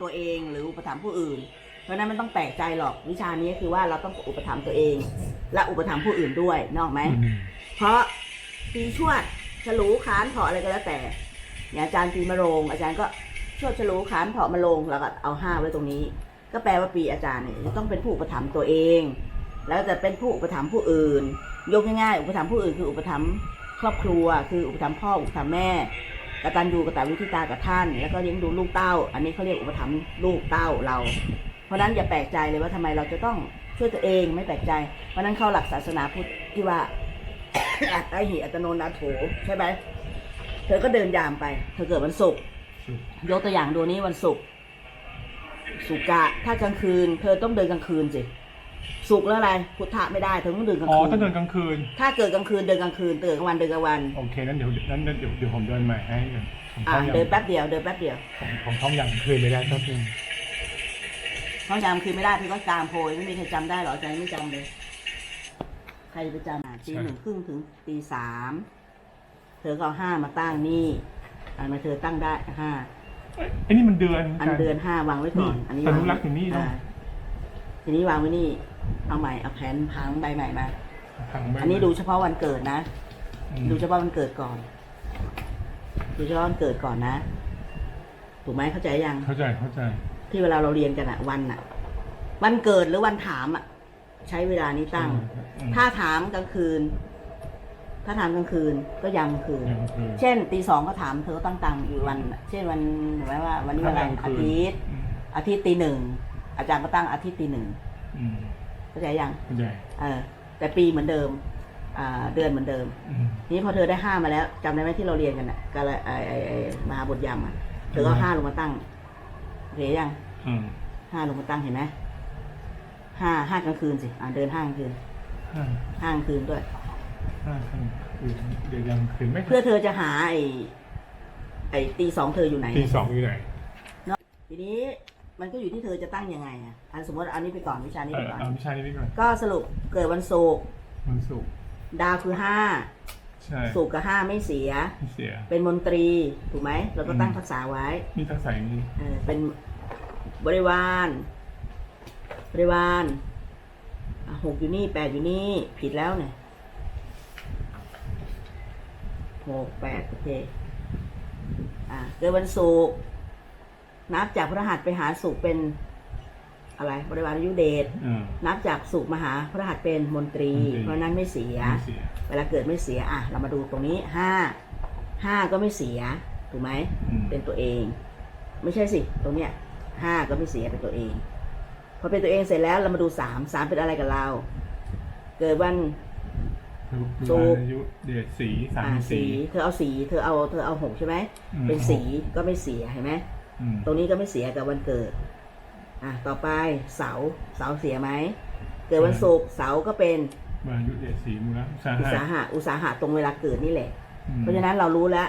ตัวเอง หรืออุปถัมภ์ผู้อื่น เพราะฉะนั้นมันต้องแปลกใจหรอกวิชานี้คือว่าเราต้องอุปถัมภ์ตัวเอง และอุปถัมภ์ผู้อื่นด้วยนกออกไหมอืมเพราะปีชวดฉลูขานเถาะอะไรก็แล้วแต่อย่างอาจารย์ปีมะโรง อาจารย์ก็ชวดฉลูขานเถาะมะโรงแล้วก็เอาห้าไว้ตรงนี้ ก็แปลว่าปีอาจารย์เนี่ยจะต้องเป็นผู้อุปถัมภ์ตัวเอง แล้วจะเป็นผู้อุปถัมภ์ผู้อื่น ยกง่ายๆอุปถัมภ์ผู้อื่นคืออุปถัมภ์ครอบครัว คืออุปถัมภ์พ่ออุปถัมภ์แม่ กตัญญูกตวิธิตากับท่าน แล้วก็เลี้ยงดูลูกเต้า อันนี้เขาเรียกอุปถัมภ์ลูกเต้าเรา เพราะนั้นอย่าแปลกใจเลยว่าทำไมเราจะต้องช่วยตัวเองไม่แปลกใจ เพราะนั้นเข้าหลักศาสนาพุทธที่ว่าอัตตาหิอัตโนนาโถใช่ไหมเธอก็เดินยามไป เธอเกิดวันศุกร์ยกตัวอย่างดูนี้วันศุกร์สุกะถ้ากลางคืน เธอต้องเดินกลางคืนสิ สุกร์แล้วอะไรพุทธะไม่ได้เธอต้องเดินกลางอ๋อคืนต้องเดินกลางคืน ถ้าเกิดกลางคืนเดินกลางคืนตื่นกลางวันเดินกลางวันโอเคนั้นเดี๋ยวนั้นเดี๋ยวเดี๋ยวผมเดินใหม่ให้ผมอ่าท่องยังเดินแป๊บเดียวเดินแป๊บเดียวผมผมท่องยังคืนไม่ได้แป๊บนึงท้องจำคืนไม่ได้พี่ก็จามโพยไม่มีใครจำได้หรอใจไม่จำเลย ใครจะไปจำอะตีหนึ่งครึ่งถึงตีสามเธอก็เอาห้ามาตั้งนี่อันมาเธอตั้งได้ห้า เอ้ยไอ้นี่มันเดือนอันเดือนห้า วางไว้ก่อนนี่อันนี้อวางนุรักษ์อยู่นี่เนอะาทีนี้วางไว้นี่ เอาใหม่เอาแผ่นพังใบใหม่มาทางไม่อันนี้ดูเฉพาะวันเกิดนะอืมดูเฉพาะวันเกิดก่อน ดูเฉพาะวันเกิดก่อนนะ ถูกไหมเข้าใจยัง เข้าใจเข้าใจ ที่เวลาเราเรียนกันอะวันอะวันเกิดหรือวันถามอะใช้เวลานี้ตั้งอืมถ้าถามกลางคืน ถ้าถามกลางคืนก็ยำคืนยังคือเช่นตีสองก็ถามเธอก็ตั้งตังอยู่วัน เช่นวันหมายว่า วันนี้วันอะไรถ้ากลางอาคืนทิตย์อืมอาทิตย์ตีหนึ่งอาจารย์ก็ตั้งอาทิตย์ตีหนึ่งอืม เข้าใจยังเข้าใจเออแต่ปีเหมือนเดิมอ่าเดือนเหมือนเดิม อืมทีนี้พอเธอได้ห้ามาแล้วจำได้ไหมที่เราเรียนกันอะกาละไอไอไอมหาบทยำอะเธอก็อืม ห้าลงมาตั้งเห็นยังอืมห้าลงมาตั้งเห็นไหมห้าห้ากลางคืนสิอ่าเดินห้ากลางคืนห้าห้ากลางคืนด้วย ห้าครั้งคืนเดี๋ยวยังคืนไม่เพื่อเธอจะหาไอไอตีสองเธออยู่ไหน ตีสองอยู่ไหน ทีนี้ มันก็อยู่ที่เธอจะตั้งยังไงอะอันสมมติเอาอันนี้ไปก่อนวิชานี้เอไปอก่อน เอาวิชานี้ไปก่อนก็สรุปเกิดวันศุกร์วันศุกร์ดาวคือห้าใช่ศุกร์กับห้าไม่เสีย ไม่เสีย เป็นมนตรีถูกไหมเราก็ตั้งอืม ทักษะไว้นี่ทักษะนี้เออเป็นบริวาร บริวารอะหกอยู่นี่แปดอยู่นี่ผิดแล้วเนี่ยหกแปดโอเคอะเกิดวันศุกร์ นับจากพระหัสไปหาศุกร์เป็นอะไรบริวารอายุเดชอ่า นับจากศุกร์มาหาพระหัสเป็นมนตรี มนตรี เพราะฉะนั้นไม่เสีย ไม่เสียเวลาเกิดไม่เสียอะเรามาดูตรงนี้ห้าห้าก็ไม่เสียถูกไหมอืมเป็นตัวเอง ไม่ใช่สิ ตรงเนี้ยห้าก็ไม่เสียเป็นตัวเองพอเป็นตัวเองเสร็จแล้วเรามาดูสามสามเป็นอะไรกับเรา เกิดวันศุกร์อายุเดชสีสามอ่าสี สีเธอเอาสี เธอเอาเธอเอาหกใช่ไหมอืมเป็นสีก็ไม่เสียเห็นไหมอืม ตรงนี้ก็ไม่เสียกับวันเกิด อะ ต่อไปเสาร์เสาร์เสียไหม เกิดวันศุกร์เสาร์ก็เป็นอายุเดชสีมูลค่าอุตสาหะ อุตสาหะตรงเวลาเกิดนี่แหละอืมเพราะฉะนั้นเรารู้แล้ว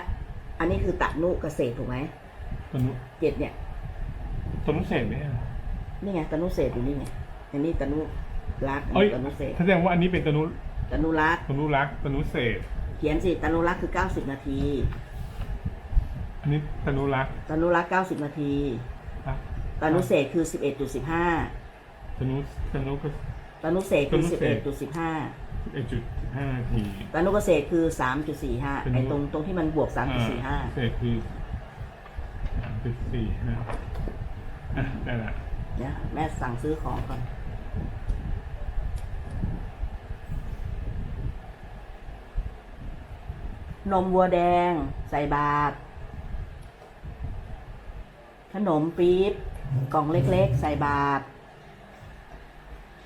อันนี้คือตนุเกษตรถูกไหมตนุเจ็ดเนี่ยตนุเศษไหมอะนี่ไงตนุเศษอยู่นี่ไง อันนี้ตนุรักษ์เอ้ยตนุเศษแสดงว่าอันนี้เป็นตนุตนุรักษ์ตนุรักษ์ตนุเศษ เขียนสิตนุรักษ์คือ90นาทีอัน นี้ตนุรักษ์ตนุรักษ์90 นาทีรักตนุเศษคือ 11.15ตนุตนุก็ ตนุเศษคือ ตนุเศษ11.15เอ็ดจุดห้าทีตนุเกษตรคือ 3.45ไอ้ตรงตรงที่มันบวกอ่3.45 เศษคือสามจุดสี่ห้าอะได้ละเนี่ยแม่สั่งซื้อของก่อน นมวัวแดง ใส่บาตร ขนมปี๊บกล่องเล็กๆ ใส่บาตร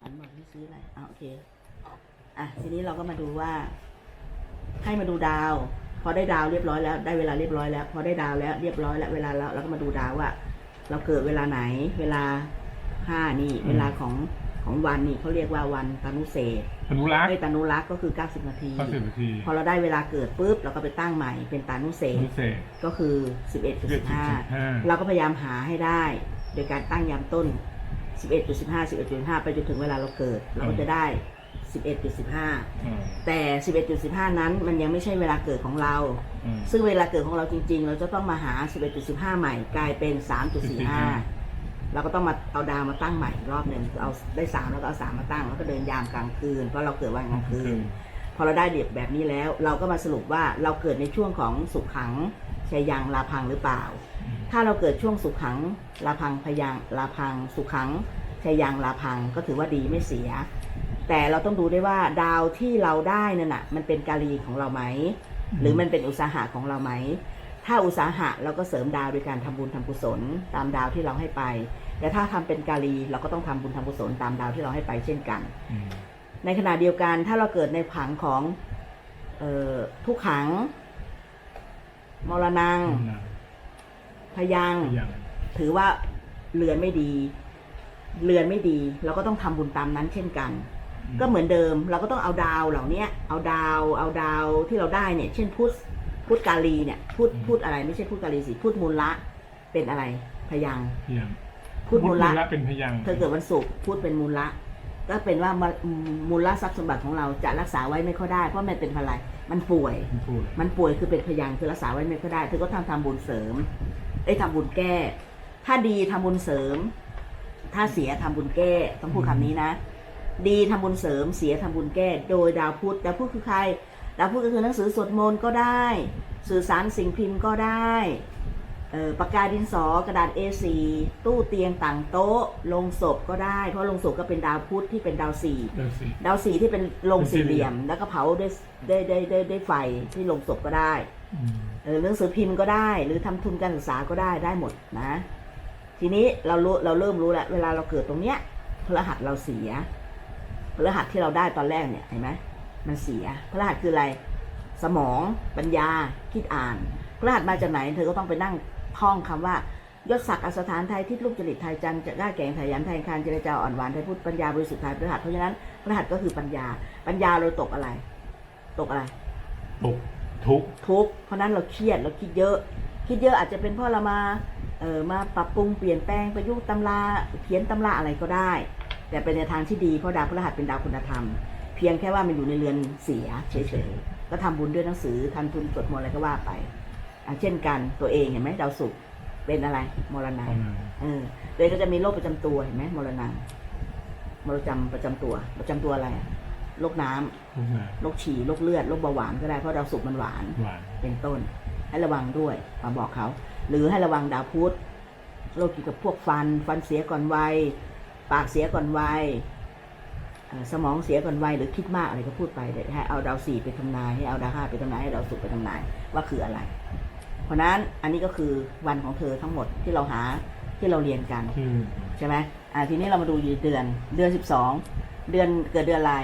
อันบอกไม่ซื้ออะไรอะโอเคอะทีนี้เราก็มาดูว่า ให้มาดูดาว พอได้ดาวเรียบร้อยแล้วได้เวลาเรียบร้อยแล้ว พอได้ดาวแล้วเรียบร้อยแล้วเวลาแล้วเราก็มาดูดาวว่าเราเกิดเวลาไหน เวลาห้านี่ เวลาของ ของวันนี่เขาเรียกว่าวันตานุเศษตนุรักษ์ไอ้ตานุรักษ์ก็คือ 90 นาที ก็สิบนาทีพอเราได้เวลาเกิดปุ๊บเราก็ไปตั้งใหม่เป็นตานุเศตษนุเศษก็คือสิบเอ็ดจุดห้า11.15 เราก็พยายามหาให้ได้ โดยการตั้งยามต้น 11.15 11.5 ไปจนถึงเวลาเราเกิด เราก็จะได้ 11.15 แต่ 11.15 นั้นมันยังไม่ใช่เวลาเกิดของเรา ซึ่งเวลาเกิดของเราจริง ๆ เราจะต้องมาหา 11.15 ใหม่กลายเป็น 3.45 เราก็ต้องมาเอาดาวมาตั้งใหม่อีกรอบหนึ่งคือเอาได้สามแล้วก็เอาสามมาตั้งแล้วก็เดินยามกลางคืนเพราะเราเกิดวันกลางคืน พอเราได้เดียบแบบนี้แล้ว เราก็มาสรุปว่าเราเกิดในช่วงของสุขขังชัยยังลาพังหรือเปล่าอืมถ้าเราเกิดช่วงสุขขังลาพังพยังลาพัง สุขขังชัยยังลาพังก็ถือว่าดีไม่เสีย แต่เราต้องดูได้วยว่าดาวที่เราได้นั่นน่ะมันเป็นกาลีของเราไหมหรือมันเป็นอุตสาหะของเราไหมถ้าอุตสาหะเราก็เสริมดาวโดยการทำบุญทำกุศล ตามดาวที่เราให้ไป แต่ถ้าทำเป็นกาลีเราก็ต้องทำบุญทำกุศลตามดาวที่เราให้ไปเช่นกันอืมในขณะเดียวกันถ้าเราเกิดในผังของเออทุกขัง มรณังนะพยังอย่างถือว่าเรือนไม่ดี เรือนไม่ดี เราก็ต้องทำบุญตามนั้นเช่นกัน ก็เหมือนเดิม เราก็ต้องเอาดาวเหล่าเนี้ยเอาดาว เอาดาวที่เราได้เนี่ย เช่นพุทธพุทธกาลีเนี่ยพุทธพุทธอะไร ไม่ใช่พุทธกาลีสิพุทธมูลละเป็นอะไรพยังอย่าง พุทธมูลละเป็นพยังค์เธอเกิดวันศุกร์พุธเป็นมูลละก็เป็นว่ามามูลละทรัพย์สมบัติของเราจะรักษาไว้ไม่ค่อยได้เพราะมันเป็นอะไรมันป่วย มันพูดมันป่วยคือเป็นพยางค์คือรักษาไว้ไม่ค่อยได้เธอก็ทำทำบุญเสริมไอ้ยทำบุญแก้ ถ้าดีทำบุญเสริม ถ้าเสียทำบุญแก้ต้องพูดคำนี้นะ ดีทำบุญเสริมเสียทำบุญแก้ โดยดาวพุธดาวพุธคือใครดาวพุธก็คือหนังสือสวดมนต์ก็ได้ สื่อสารสิ่งพิมพ์ก็ได้เอ่อ ปากกาดินสอกระดาษ A4 ตู้เตียงต่างโต๊ะลงศพก็ได้ เพราะลงศพก็เป็นดาวพุธที่เป็นดาวสี่เดี๋ยวสิดาวสีที่เป็นลงเป็นสี่สี่เหเหลี่ลี่ยยมมแล้วก็เผาด้วยด้วยด้วยด้วยด้วยไฟที่ลงศพก็ได้อืมเออหนังสือพิมพ์ก็ได้ หรือทำทุนการศึกษาก็ได้ได้หมดนะ ทีนี้เรารู้เราเริ่มรู้แล้วเวลาเราเกิดตรงเนี้ยพฤหัสเราเสียพฤหัสที่เราได้ตอนแรกเนี่ยเห็นไหมมันเสียพฤหัสคืออะไร สมองปัญญาคิดอ่านพฤหัสมาจากไหน เธอก็ต้องไปนั่ง ท่องคำว่ายศศักดิ์อสถานไทยทิศลูกจริตไทยจันจะกล้าแก่งไทยยันไทยคานเจรจาอ่อนหวานไทยพูดปัญญาบริสุทธิ์ไทยพฤหัสเพราะฉะนั้นพฤหัสก็คือปัญญา ปัญญาเราตกอะไร ตกอะไร ตกทุกทุกเพราะนั้นเราเครียดเราคิดเยอะ คิดเยอะอาจจะเป็นเพราะเรามาเออมาปรับปรุงเปลี่ยนแปลงประยุกต์ตำราเขียนตำราอะไรก็ได้ แต่เป็นในทางที่ดีเพราะดาวพฤหัสเป็นดาวคุณธรรม เพียงแค่ว่ามันอยู่ในเรือนเสียเฉยๆก็ทำบุญด้วยหนังสือทำทุนสวดมนต์อะไรก็ว่าไป เช่นกันตัวเองเห็นไหมดาวศุกร์เป็นอะไร มรณะประมาณเออตัวเองก็จะมีโรคประจำตัวเห็นไหมมรณะมรณะประจำตัว ประจำตัวอะไรอะโรคน้ำทุกข์นะโรคฉี่โรคเลือดโรคเบาหวานก็ได้เพราะดาวศุกร์มันหวานหวาน เป็นต้น ให้ระวังด้วยมาบอกเขา หรือให้ระวังดาวพุธโรคเกี่ยวกับพวกฟัน ฟันเสียก่อนวัยปากเสียก่อนวัยเอ่อสมองเสียก่อนวัยหรือคิดมากอะไรก็พูดไปเดี๋ยวให้เอาดาวสี่ไปทำนายให้เอาดาวห้าไปทำนายให้ดาวศุกร์ไปทำนายว่าคืออะไร เพราะนั้นอันนี้ก็คือวันของเธอทั้งหมดที่เราหาที่เราเรียนกันชื่อใช่ไหมอ่าทีนี้เรามาดูเดือนเดือนสิบสองเดือนเกิดเดือนอะไร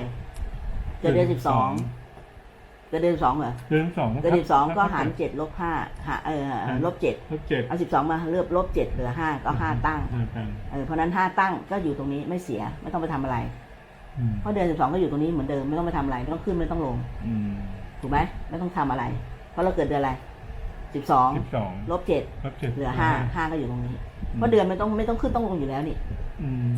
เกิดเดือนสิบสองเกิดเดือนสิบสองเหรอเดือนสองเกิดสิบสองก็หารเจ็ดลบห้าหาเออลบเจ็ดลบเจ็ดเอาสิบสองมาเลือบลบเจ็ดเหลือห้าก็ห้าตั้งห้าตั้งเออเพราะฉะนั้นห้าตั้งก็อยู่ตรงนี้ไม่เสียไม่ต้องไปทำอะไรอืมเพราะเดือนสิบสองก็อยู่ตรงนี้เหมือนเดิมไม่ต้องไปทำอะไรไม่ต้องขึ้นไม่ต้องลงอืมถูกไหมไม่ต้องทำอะไร เพราะเราเกิดเดือนอะไร สิบสองสิบสองลบเจ็ดลบเจ็ดเหลือห้าห้าก็อยู่ตรงนี้เพราะเดือนไม่ต้องไม่ต้องขึ้นต้องลงอยู่แล้วนี่อืม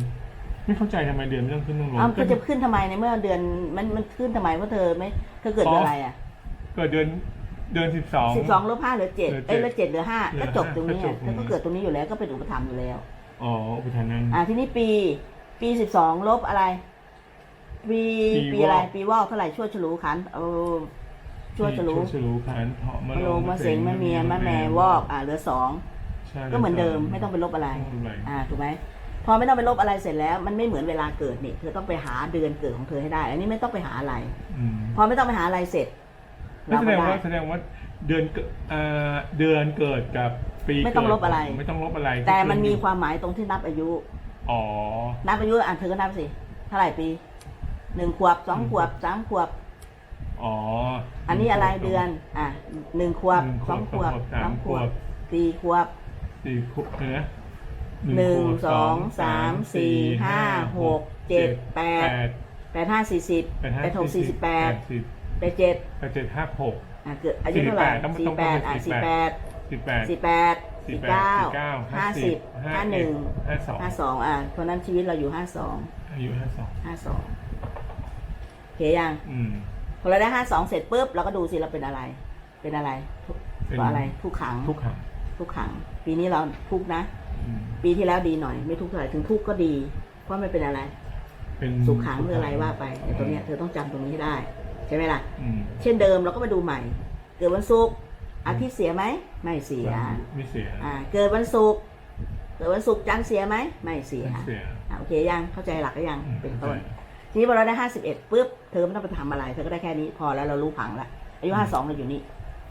ไม่เข้าใจทำไมเดือนไม่ต้องขึ้นต้องลงอ้าวก็จะขึ้นทำไมในเมื่อเดือนมันมันขึ้นทำไมเพราะเธอไม่เธอเกิดเดือนอะไรอะเกิดเดือนเดือนสิบสองสิบสองลบห้าเหลือเจ็ดเหลือเจ็ดเอ้ยเหลือเจ็ดเหลือห้าเหลือก็จบตรงนี้ห้าก็จบเธอก็เกิดตรงนี้อยู่แล้วก็เป็นอุปธรรมอยู่แล้วอ๋ออุปทานนั้นอ่าทีนี้ปี ปีสิบสองลบอะไร ปีปีปีอะไรวอกปีวอกเท่าไหร่ชั่วฉลูขันเออ ชั่วฉลูชั่วฉลูขันเพาะมะมะโรโรงมะเสงมะเมียมะแม่วอกอ่าเหลือสองใช่ก็เหมือนเดิมไม่ต้องไปลบอะไรม่ต้องปลบอ่าถูกไหมพอไม่ต้องไปลบอะไรเสร็จแล้ว มันไม่เหมือนเวลาเกิดนี่เธอต้องไปหาเดือนเกิดของเธอให้ได้ อันนี้ไม่ต้องไปหาอะไรอืมพอไม่ต้องไปหาอะไรเสร็จนั่เรานแสก็ดงได้ว่าแสดงว่าเดือนเกิดอ่าเดือนเกิดกับปีไม่ต้องลบอะไร ไม่ต้องลบอะไร แต่มันมีความหมายตรงที่นับอายุอ๋อนับอายุอ่านเธอก็นับสิเท่าไหร่ปีหนึ่งขวบสองขวบสามขวบ อ๋ออันนี้อะไรเดือน อะหนึ่งขวบหนึ่งสองขวบสามขวบสี่ขวบสี่ขวบเนื้อหนึ่งสองสามสี่ห้าหกเจ็ดแปดแปดห้าสี่สิบแปดห้าแปดหกสี่สิบแปดสิบแปดเจ็ดแปดเจ็ดห้าหกอะเกิดอายุเท่าไหร่48ต้องสี่ต้องแปดต้องอะเป็นสี่แปดสิบแปดสี่แปดสี่เก้าห้าสิบห้าหนึ่งห้าสองห้าสองอะเพราะนั้นชีวิตเราอยู่ห้าสองอายุห้าสองห้าสองโอเคยังอืม พอเราได้ห้าสองเสร็จปุ๊บเราก็ดูสิเราเป็นอะไร เป็นอะไรทุกเป็นว่าอะไรทุกขังทุกครั้งทุกขัง ปีนี้เราทุกข์นะ อืมปีที่แล้วดีหน่อย ไม่ทุกข์เท่าไหร่ถึงทุกข์ก็ดี เพราะไม่เป็นอะไร เป็นสุขขังหรืออะไรว่าไปในตรงเนี้ยเธอต้องจำตรงนี้ให้ได้ใช่ไหมล่ะ อืมเช่นเดิมเราก็มาดูใหม่ เกิดวันศุกร์อาทิตย์เสียไหมไม่เสียไม่เสียอ่าเกิดวันศุกร์เกิดวันศุกร์จันทร์เสียไหมไม่เสียไม่เสีย อ่าโอเคยังเข้าใจหลักก็ยังอืมเป็นต้นเข้าใจ ทีนี้พอเราได้ห้าสิบเอ็ดปุ๊บเธอไม่ต้องไปทำอะไรเธอก็ได้แค่นี้พอแล้วเรารู้ผังละอายุห้าสองเราอยู่นี่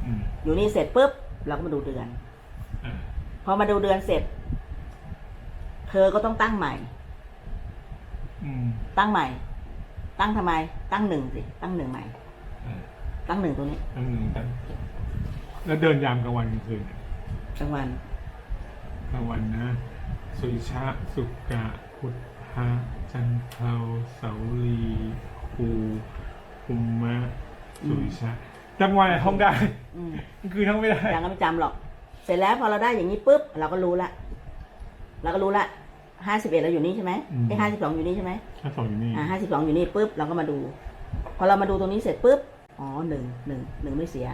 อืมอยู่นี่เสร็จปุ๊บเราก็มาดูเดือนอ่าพอมาดูเดือนเสร็จ เธอก็ต้องตั้งใหม่อืมตั้งใหม่ ตั้งทำไม ตั้งหนึ่งสิ ตั้งหนึ่งใหม่อ่าตั้งหนึ่งตรงนี้ ตั้งหนึ่งตั้งแล้วเดินยามกลางวันกลางคืนกลางวันกลางวันนะ สุริชะสุกะพุทธะจันเทาเสาลีภูภูมะสุริชะจำวันอะไรท่องได้อืมคือท่องไม่ได้ยังก็ไม่จำหรอก เสร็จแล้วพอเราได้อย่างนี้ปุ๊บเราก็รู้ละเราก็รู้ละห้าสิบเอ็ดเราอยู่นี่ใช่ไหมไอ้ห้าสิบสองอยู่นี่ใช่ไหมถ้าสองอยู่นี่อ่าห้าสิบสองอยู่นี่ปุ๊บเราก็มาดู พอเรามาดูตรงนี้เสร็จปุ๊บอ๋อหนึ่งหนึ่งหนึ่งไม่เสีย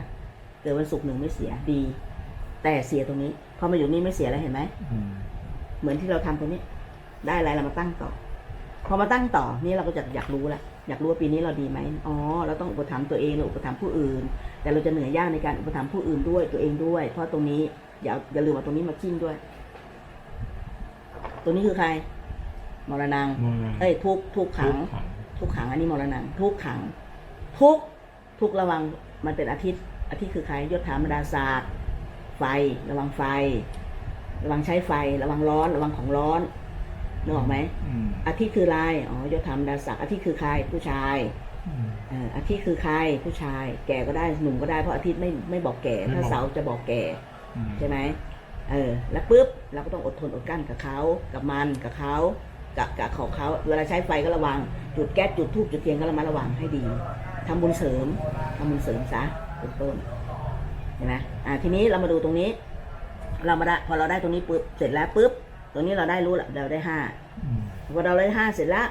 เกิดวันศุกร์หนึ่งไม่เสียดี แต่เสียตรงนี้พอมาอยู่นี่ไม่เสียแล้วเห็นไหม อืมเหมือนที่เราทำตรงนี้ ได้อะไรเรามาตั้งต่อ พอมาตั้งต่อนี่เราก็จะอยากรู้ละอยากรู้ว่าปีนี้เราดีไหมอ๋อเราต้องอุปถัมภ์ตัวเองหรืออุปถัมภ์ผู้อื่น แต่เราจะเหนื่อยยากในการอุปถัมภ์ผู้อื่นด้วยตัวเองด้วย เพราะตรงนี้อย่าอย่าลืมเอาตรงนี้มาจิ้มด้วย ตัวนี้คือใคร มรณังมองอะไรเอ้ยทุกข์ทุกข์ขังทุกขัง ทุกขังอันนี้มรณะทุกขัง ทุกทุกระวังมันเป็นอาทิตย์อาทิตย์คือใครยศถามดาศาสตร์ ไฟ ระวังไฟ ระวังใช้ไฟ ระวังร้อน ระวังของร้อน นึกออกไหมอืมอาทิตย์คืออะไรอ๋อยศถามดาศักดิ์อาทิตย์คือใครผู้ชายอืมเอ่ออาทิตย์คือใครผู้ชาย แก่ก็ได้หนุ่มก็ได้เพราะอาทิตย์ไม่ไม่บอกแก่ไม่ถ้าบอกเสาร์จะบอกแก่อืมใช่ไหมเออแล้วปุ๊บเราก็ต้องอดทนอดกลั้นกับเขากับมันกับเขากับกับของเขาเวลาใช้ไฟก็ระวัง จุดแก๊สจุดทูบจุดเทียนก็ระมัดระวังให้ดีทำบุญเสริมทำบุญเสริมซะเป็นต้นเห็นไหมอ่าทีนี้เรามาดูตรงนี้ เรามาได้พอเราได้ตรงนี้ปุ๊บเสร็จแล้วปุ๊บ ตรงนี้เราได้รู้ละเราได้ห้าอืมพอเราได้ห้าเสร็จแล้ว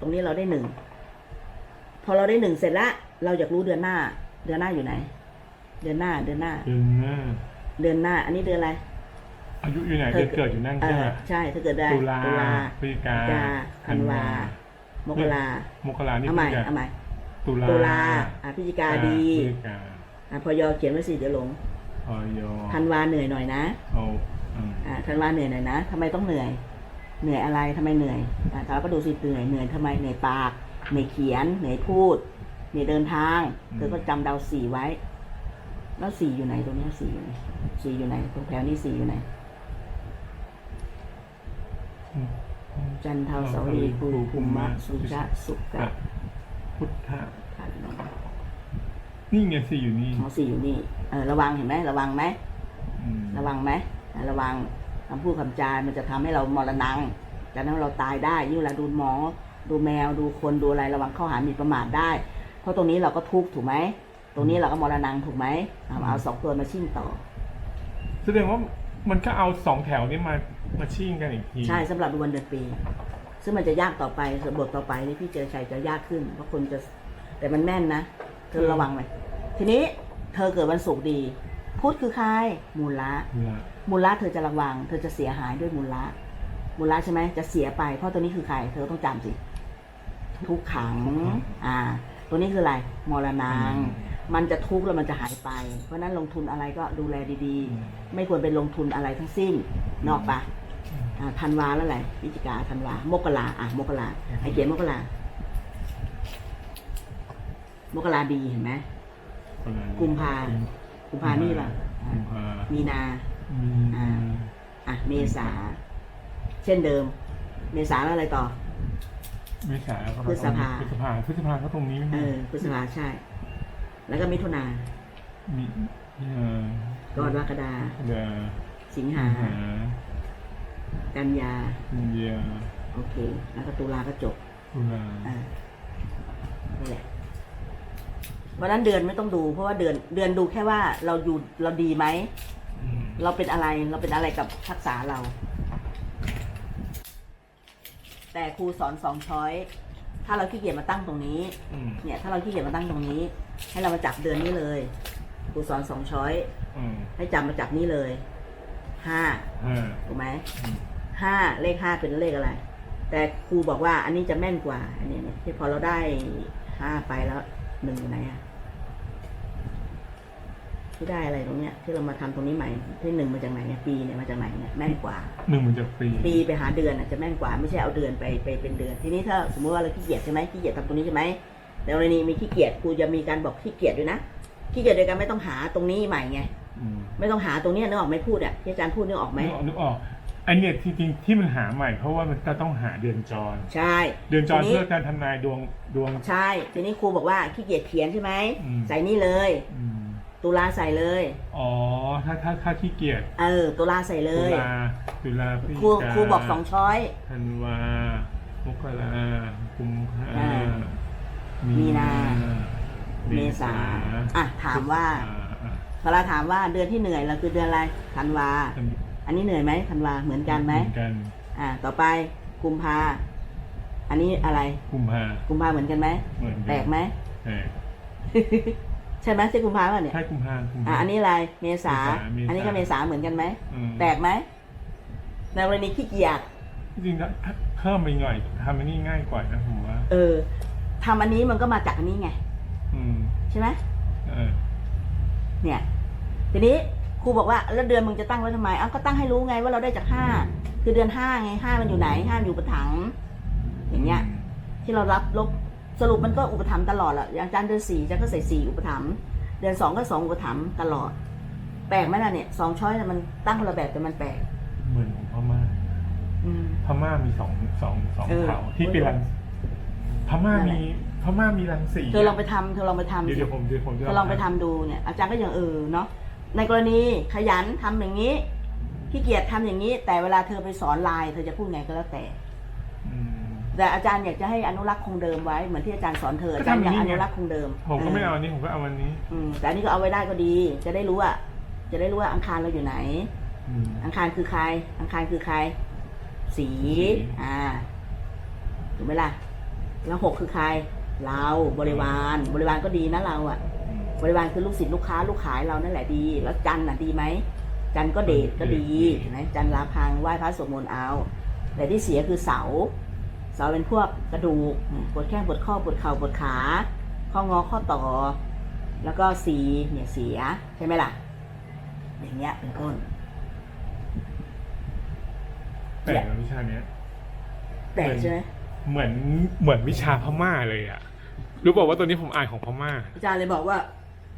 ตรงนี้เราได้หนึ่งพอเราได้หนึ่งเสร็จแล้วเราอยากรู้เดือนหน้า เดือนหน้าอยู่ไหน เดือนหน้า เดือนหน้า เดือนหน้า เดือนหน้า อันนี้เดือนอะไร อายุอยู่ไหนเธอเดือนเกิดอยู่นั่นเอใช่ไหมอใช่ถ้าเกิดได้ตุลาตุลาพฤศจิกาพฤศจิกาธันวามกรามกรานี่เอาใหม่พฤศจิกเอาใหม่ตุลาตุลาอะพฤศจิกาดีพฤศจิกาอะพอยอเขียนไว้สิเดี๋ยวหลงออยธันวาเหนื่อยหน่อยนะเอาอืมอะธันวาเหนื่อยหน่อยนะทำไมต้องเหนื่อย เหนื่อยอะไรทำไมเหนื่อยอะเราก็ดูสิเหนื่อยเหนื่อยทำไมเหนื่อยปากเหนื่อยเขียนเหนื่อยพูดเหนื่อยเดินทางเธอก็จำเดาสี่ไว้ แล้วสี่อยู่ไหนตรงเนี้ยสี่อยู่ไหนสี่อยู่ไหน ตรงแถวนี้สี่อยู่ไหนจันทร์เสารีภูภูมะสุชะสุกะพุทธะขันธ์นี่ไงสี่อยู่นี่ของสี่อยู่นี่เออระวังเห็นไหมระวังไหมอืมระวังไหมอะ ระวังคำพูดคำจา มันจะทำให้เรามรณังจะทำให้เราตายได้ยิ่งเวลาดูหมอ ดูแมว ดูคน ดูอะไรระวังเข้าหาหมีประมาทได้ เพราะตรงนี้เราก็ทุกข์ถูกไหม ตรงนี้เราก็มรณังถูกไหมเอาเอาสองตัวมาชิ่งต่อ แสดงว่ามันก็เอาสองแถวนี้มามาชิ่งกันอีกที ใช่สำหรับดูวันเดือนปี ซึ่งมันจะยากต่อไปบทต่อไปนี่พี่เจอชัยจะยากขึ้น เพราะคนจะ แต่มันแม่นนะ เธอระวังไหมทีนี้เธอเกิดวันศุกร์ดี พุธคือใครมูลละละมูลละเธอจะระวัง เธอจะเสียหายด้วยมูลละมูลละใช่ไหมจะเสียไป เพราะตัวนี้คือใคร เธอต้องจำสิ ทุกขัง อ่า ตัวนี้คืออะไรมรณังมันจะทุกข์แล้วมันจะหายไป เพราะฉะนั้นลงทุนอะไรก็ดูแลดีอืมๆไม่ควรเป็นลงทุนอะไรทั้งสิ้น นอกปะอ่าธันวาแล้วแหละพฤศจิกาธันวามกราอะมกราไอเขียนมกรามกราดีเห็นไหมกุมภา กุมภานี่ป่ะอะกุมภามีนามีอ่าอะเมษา เช่นเดิม เมษาแล้วอะไรต่อ เมษาก็พฤษภาพฤษภาพฤษภาก็ตรงนี้เออพฤษภาใช่ แล้วก็มิถุนามีเออกรกฎาเดือสิงสิหางหา กันยาอินเดียโอเค แล้วก็ตุลาก็จบตุลาอ่านี่แหละ เพราะฉะนั้นเดือนไม่ต้องดู เพราะว่าเดือนเดือนดูแค่ว่าเราอยู่เราดีไหมอืมเราเป็นอะไรเราเป็นอะไรกับทักษะเรา แต่ครูสอนสองช้อย ถ้าเราขี้เกียจมาตั้งตรงนี้อืมเนี่ย ถ้าเราขี้เกียจมาตั้งตรงนี้ ให้เรามาจับเดือนนี้เลย ครูสอนสองช้อยอืมให้จำมาจากนี้เลยห้าห้าถูกไหมอืมห้าเลขห้าเป็นเลขอะไร แต่ครูบอกว่าอันนี้จะแม่นกว่า อันนี้เนี่ยที่พอเราได้ห้าไปแล้ว หนึ่งอยู่ไหนอะที่ได้อะไรตรงเนี้ย ที่เรามาทำตรงนี้ใหม่ที่หนึ่งมาจากไหนเนี่ยปีเนี่ยมาจากไหนเนี่ยแม่นกว่าหนึ่งมันจะฟรีปีไปหาเดือนอะจะแม่นกว่าไม่ใช่เอาเดือนไปไปเป็นเดือน ทีนี้ถ้าสมมติว่าเราขี้เกียจใช่ไหมขี้เกียจทำตรงนี้ใช่ไหมแต่กรณีมีขี้เกียจครูจะมีการบอกขี้เกียจด้วยนะขี้เกียจโดยการไม่ต้องหาตรงนี้ใหม่ไงอืมไม่ต้องหาตรงเนี้ยนึกออกไหมพูดอะที่อาจารย์พูดนึกออกไหมนึกออก นึกออกอันเนี้ยที่จริงที่มันหาใหม่ เพราะว่ามันจะต้องหาเดือนจร ใช่เดือนจรทีนี้เพื่อการทำนายดวงดวง ใช่ ทีนี้ครูบอกว่าขี้เกียจเขียนใช่ไหม อืม ใส่นี่เลย อืมตุลาใส่เลย อ๋อถ้าถ้าถ้าขี้เกียจเออ ตุลาใส่เลตุย ลาตุลาพฤศครูจิกาครูบอกสองช้อย ธันวามกรากุมภาอ่ามีนา เมษาอะถามว่าอ่อะพอเราถามว่าเดือนที่เหนื่อยเราคือเดือนอะไรธันวา อันนี้เหนื่อยไหมธันวาเหมือนกันไหม เหมือนกันอ่า ต่อไปกุมภาอันนี้อะไร กุมภากุมภาเหมือนกันไหมเหมือนกันแปลกไหม แปลกใช่ไหมใช่กุมภาป่ะเนี่ยใช่กุมภากุมภา อะอันนี้อะไรเมษา เมษา อันนี้ก็เมษาเหมือนกันไหมอืมแปลกไหมในกรณีขี้เกียจจริงๆแล้วถ้าเพิ่มไปหน่อยทำอันนี้ง่ายกว่านะผมว่า เออทำอันนี้มันก็มาจากอันนี้ไง อืมใช่ไหม เออ เนี่ย ทีนี้ ครูบอกว่าแล้วเดือนมึงจะตั้งไว้ทำไมอ้าวก็ตั้งให้รู้ไงว่าเราได้จากห้าคือเดือนห้าไงห้ามันอยู่ไหนห้าอยู่ประถัง อย่างเงี้ย ที่เรารับลบสรุปมันก็อุปถัมภ์ตลอดแหละอย่างอาจารย์เดือนสี่อาจารย์ก็ใส่สี่อุปถัมภ์เดือนสองก็สองอุปถัมภ์ตลอด แปลกไหมล่ะเนี่ยสองช้อยน่ะมันตั้งคนละแบบแต่มันแปลกเหมือนของพม่าอืมพม่ามีสองสองสองเออเผ่าที่เป็นรังพม่านั่นแหละมีพม่ามีรังสีเธอลองไปทำเธอลองไปทำเดี๋ยวสิเดี๋ยวผมเดี๋ยวผมจะเธอลองไปทำดูเนี่ยอาจารย์ก็ยังเออเนาะ ในกรณีขยันทำอย่างนี้ขี้เกียจทำอย่างนี้ แต่เวลาเธอไปสอนไลน์เธอจะพูดไงก็แล้วแต่อืมแต่อาจารย์อยากจะให้อนุรักษ์คงเดิมไว้เหมือนที่อาจารย์สอนเธอก็อาจารย์อยากทำอย่างนี้อไงนุรักษ์คงเดิมผมก็ไม่เอาอันนี้ผมก็เอาอันนี้ อืมแต่อันนี้ก็เอาไว้ได้ก็ดี จะได้รู้ว่า จะได้รู้ว่าอังคารเราอยู่ไหนอืมอังคารคือใคร อังคารคือใครสีสี อ่าถูกไหมล่ะแล้วหกคือใคร เราบริวารบริวารก็ดีนะเราอะอืม บริวารคือลูกศิษย์ลูกค้าลูกขายเรานั่นแหละดี แล้วจันทร์น่ะดีไหมจันทร์ก็เดชก็ดีดีเห็นไหมจันทร์ลาพังไหว้พระสวดมนต์เอา แต่ที่เสียคือเสา เสาเป็นพวกกระดูกอืมปวดแข้งปวดข้อปวดเข่าปวดขา ข้องอข้อต่อ แล้วก็สีเนี่ยเสียใช่ไหมล่ะ อย่างเงี้ยเป็นต้นแปลกกับวิชาเนี้ยแต่ใช่ไหมเหมือนเหมือนวิชาพม่าเลยอะรู้บอกว่าตัวนี้ผมอ่านของพม่าอาจารย์เลยบอกว่า